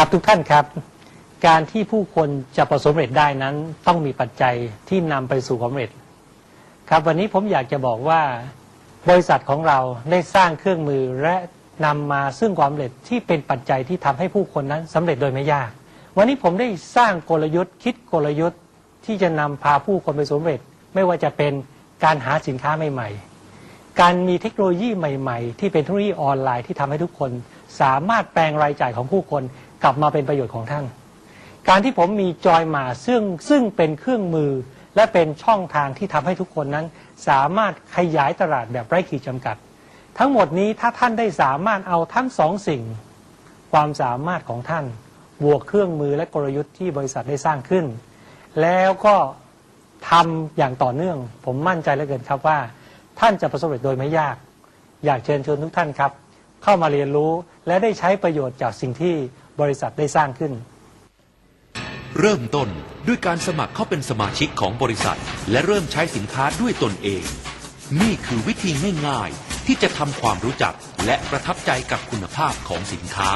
ครับทุกท่านครับ การที่ผู้คนจะประสบเร็จได้นั้น ต้องมีปัจจัยที่นำไปสู่ความสำเร็จ ครับวันนี้ผมอยากจะบอกว่า บริษัทของเราได้สร้างเครื่องมือและนำมาซึ่งความสำเร็จที่เป็นปัจจัยที่ทำให้ผู้คนนั้นสำเร็จโดยไม่ยาก วันนี้ผมได้สร้างกลยุทธ์ คิดกลยุทธ์ที่จะนำพาผู้คนไปสมสำเร็จ ไม่ว่าจะเป็นการหาสินค้าใหม่ ๆ การมีเทคโนโลยีใหม่ ๆ ที่เป็นเทคโนโลยีออนไลน์ที่ทำให้ทุกคน สามารถแปลงรายจ่ายของผู้คน กลับมาเป็นประโยชน์ของท่าน การที่ผมมีจอยมาซึ่งซึ่งเป็นเครื่องมือและเป็นช่องทางที่ทำให้ทุกคนนั้น สามารถขยายตลาดแบบไร้ขีดจำกัด ทั้งหมดนี้ถ้าท่านได้สามารถเอาทั้งสองสิ่ง ความสามารถของท่าน บวกเครื่องมือและกลยุทธ์ที่บริษัทได้สร้างขึ้น แล้วก็ทำอย่างต่อเนื่อง ผมมั่นใจเหลือเกินครับว่า ท่านจะประสบความสำเร็จโดยไม่ยาก อยากเชิญชวนทุกท่านครับ เข้ามาเรียนรู้และได้ใช้ประโยชน์จากสิ่งที่ บริษัทได้สร้างขึ้น เริ่มต้นด้วยการสมัครเข้าเป็นสมาชิกของบริษัท และเริ่มใช้สินค้าด้วยตนเอง นี่คือวิธีง่ายๆ ที่จะทำความรู้จักและประทับใจกับคุณภาพของสินค้า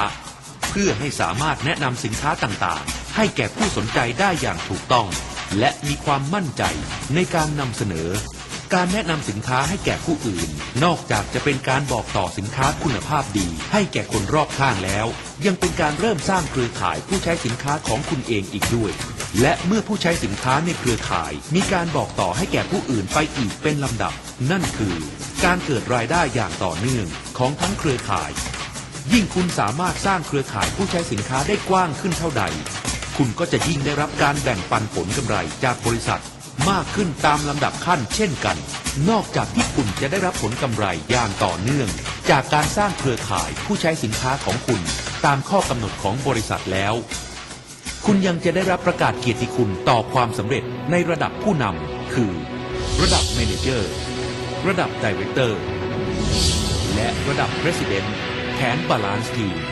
เพื่อให้สามารถแนะนำสินค้าต่างๆ ให้แก่ผู้สนใจได้อย่างถูกต้อง และมีความมั่นใจในการนำเสนอ การแนะนำสินค้าให้แก่ผู้อื่น นอกจากจะเป็นการบอกต่อสินค้าคุณภาพดี ให้แก่คนรอบข้างแล้ว ยังเป็นการเริ่มสร้างเครือข่ายผู้ใช้สินค้าของคุณเองอีกด้วย และเมื่อผู้ใช้สินค้าในเครือข่าย มีการบอกต่อให้แก่ผู้อื่นไปอีกเป็นลำดับ นั่นคือ การเกิดรายได้อย่างต่อเนื่องของทั้งเครือข่าย ยิ่งคุณสามารถสร้างเครือข่ายผู้ใช้สินค้าได้กว้างขึ้นเท่าใด คุณก็จะยิ่งได้รับการแบ่งปันผลกำไรจากบริษัท มากขึ้นตามลำดับขั้นเช่นกัน นอกจากที่คุณจะได้รับผลกำไรอย่างต่อเนื่อง จากการสร้างเครือข่ายผู้ใช้สินค้าของคุณ ตามข้อกำหนดของบริษัทแล้ว คุณยังจะได้รับประกาศเกียรติคุณต่อความสำเร็จในระดับผู้นำคือ ระดับเมนเจอร์ ระดับดีเรคเตอร์ และระดับ President แผนบาลานซ์ทีม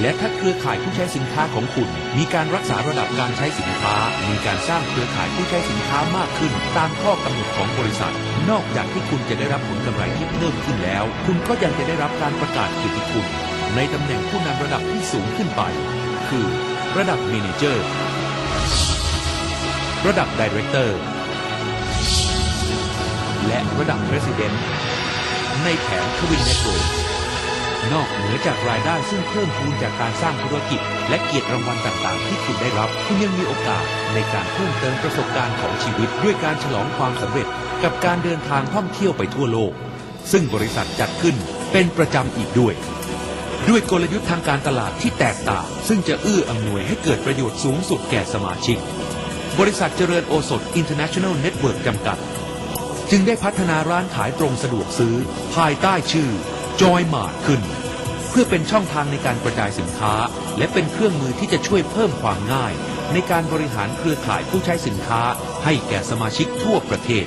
และถ้าเครือข่ายผู้ใช้สินค้าของคุณ มีการรักษาระดับการใช้สินค้า มีการสร้างเครือข่ายผู้ใช้สินค้ามากขึ้น ตามข้อกำหนดของบริษัท นอกจากที่คุณจะได้รับผลกำไรที่เพิ่มขึ้นแล้ว คุณก็ยังจะได้รับการประกาศเกียรติคุณ ในตำแหน่งผู้นำระดับที่สูงขึ้นไป คือ ระดับเมเนเจอร์ ระดับดีเรคเตอร์ และระดับ President ในแผนทวินเน็ตเวิร์ นอกเหนือจากรายได้ซึ่งเพิ่มพูนจากการสร้างธุรกิจ และเกียรติรางวัลต่างๆ ที่คุณได้รับ คุณยังมีโอกาสในการเพิ่มเติมประสบการณ์ของชีวิต ด้วยการฉลองความสำเร็จ กับการเดินทางท่องเที่ยวไปทั่วโลก ซึ่งบริษัทจัดขึ้นเป็นประจำอีกด้วย ด้วยกลยุทธ์ทางการตลาดที่แตกต่าง ซึ่งจะเอื้ออำนวยให้เกิดประโยชน์สูงสุดแก่สมาชิก บริษัทเจริญโอสถ International Network จำกัด จึงได้พัฒนาร้านขายตรงสะดวกซื้อ ภายใต้ชื่อ จอยมาดขึ้น เพื่อเป็นช่องทางในการกระจายสินค้า และเป็นเครื่องมือที่จะช่วยเพิ่มความง่าย ในการบริหารเครือข่ายผู้ใช้สินค้าให้แก่สมาชิกทั่วประเทศ